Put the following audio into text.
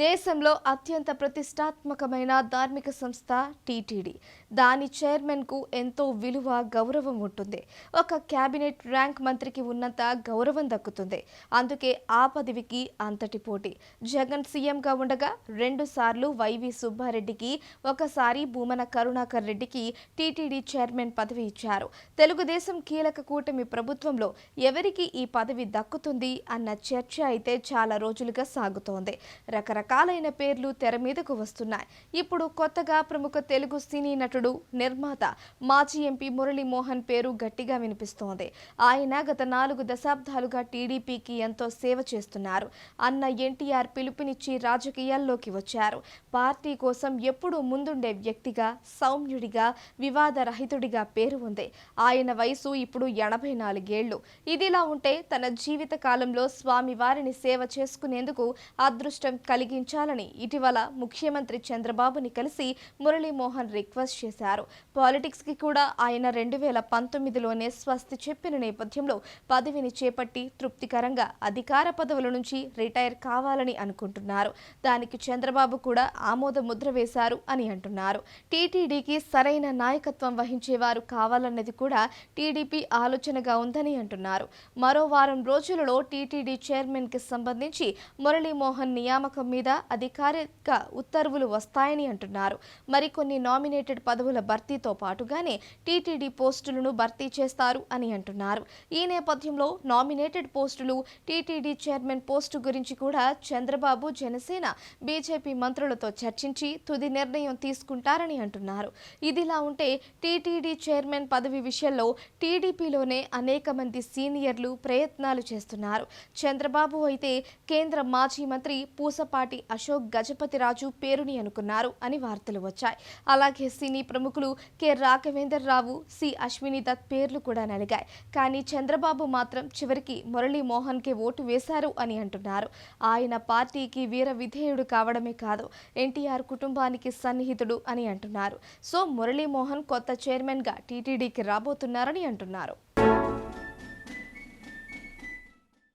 దేశంలో అత్యంత ప్రతిష్టాత్మకమైన ధార్మిక సంస్థ టీటీడీ. దాని చైర్మన్కు ఎంతో విలువ గౌరవం ఉంటుంది. ఒక క్యాబినెట్ ర్యాంక్ మంత్రికి ఉన్నంత గౌరవం దక్కుతుంది. అందుకే ఆ పదవికి అంతటి పోటీ. జగన్ సీఎంగా ఉండగా రెండుసార్లు వైవి సుబ్బారెడ్డికి ఒకసారి భూమన కరుణాకర్ రెడ్డికి టీటీడీ చైర్మన్ పదవి ఇచ్చారు. తెలుగుదేశం కీలక కూటమి ప్రభుత్వంలో ఎవరికి ఈ పదవి దక్కుతుంది అన్న చర్చ అయితే చాలా రోజులుగా సాగుతోంది. రకరకాల రకరకాలైన పేర్లు తెర మీదకు వస్తున్నాయి. ఇప్పుడు కొత్తగా ప్రముఖ తెలుగు సినీ నటుడు నిర్మాత మాజీ ఎంపీ మురళీమోహన్ పేరు గట్టిగా వినిపిస్తోంది. ఆయన గత నాలుగు దశాబ్దాలుగా టీడీపీకి ఎంతో సేవ చేస్తున్నారు. అన్న ఎన్టీఆర్ పిలుపునిచ్చి రాజకీయాల్లోకి వచ్చారు. పార్టీ కోసం ఎప్పుడూ ముందుండే వ్యక్తిగా సౌమ్యుడిగా వివాదరహితుడిగా పేరు ఉంది. ఆయన వయసు ఇప్పుడు ఎనభై నాలుగేళ్ళు. ఇదిలా ఉంటే తన జీవిత కాలంలో స్వామివారిని సేవ చేసుకునేందుకు అదృష్టం కలిగి కలిగించాలని ఇటీవల ముఖ్యమంత్రి చంద్రబాబుని కలిసి మురళీమోహన్ రిక్వెస్ట్ చేశారు. పాలిటిక్స్కి కూడా ఆయన రెండు వేల పంతొమ్మిదిలోనే స్వస్తి చెప్పిన నేపథ్యంలో పదవిని చేపట్టి తృప్తికరంగా అధికార పదవుల నుంచి రిటైర్ కావాలని అనుకుంటున్నారు. దానికి చంద్రబాబు కూడా ఆమోద ముద్ర వేశారు అని అంటున్నారు. టీటీడీకి సరైన నాయకత్వం వహించేవారు కావాలన్నది కూడా టీడీపీ ఆలోచనగా ఉందని అంటున్నారు. మరో వారం రోజులలో టీటీడీ చైర్మన్కి సంబంధించి మురళీమోహన్ నియామకం మీద అధికారిక ఉత్తర్వులు వస్తాయని అంటున్నారు. మరికొన్ని నామినేటెడ్ పదవుల భర్తీతో పాటుగానే టీటీడీ పోస్టులను భర్తీ చేస్తారు అని అంటున్నారు. ఈ నేపథ్యంలో నామినేటెడ్ పోస్టులు టీటీడీ చైర్మన్ పోస్టు గురించి కూడా చంద్రబాబు జనసేన బీజేపీ మంత్రులతో చర్చించి తుది నిర్ణయం తీసుకుంటారని అంటున్నారు. ఇదిలా ఉంటే టీటీడీ చైర్మన్ పదవి విషయంలో టీడీపీలోనే అనేక మంది సీనియర్లు ప్రయత్నాలు చేస్తున్నారు. చంద్రబాబు అయితే కేంద్ర మాజీ మంత్రి పూసపాటి అశోక్ గజపతిరాజు పేరుని అనుకున్నారు అని వార్తలు వచ్చాయి. అలాగే సినీ ప్రముఖులు కె. రాఘవేందర్ రావు సి. అశ్విని దత్ పేర్లు కూడా నలిగాయి. కానీ చంద్రబాబు మాత్రం చివరికి మురళీ మోహన్కే ఓటు వేశారు అని అంటున్నారు. ఆయన పార్టీకి వీర విధేయుడు కావడమే కాదు ఎన్టీఆర్ కుటుంబానికి సన్నిహితుడు అని అంటున్నారు. సో మురళీమోహన్ కొత్త చైర్మన్గా టీటీడీకి రాబోతున్నారని అంటున్నారు.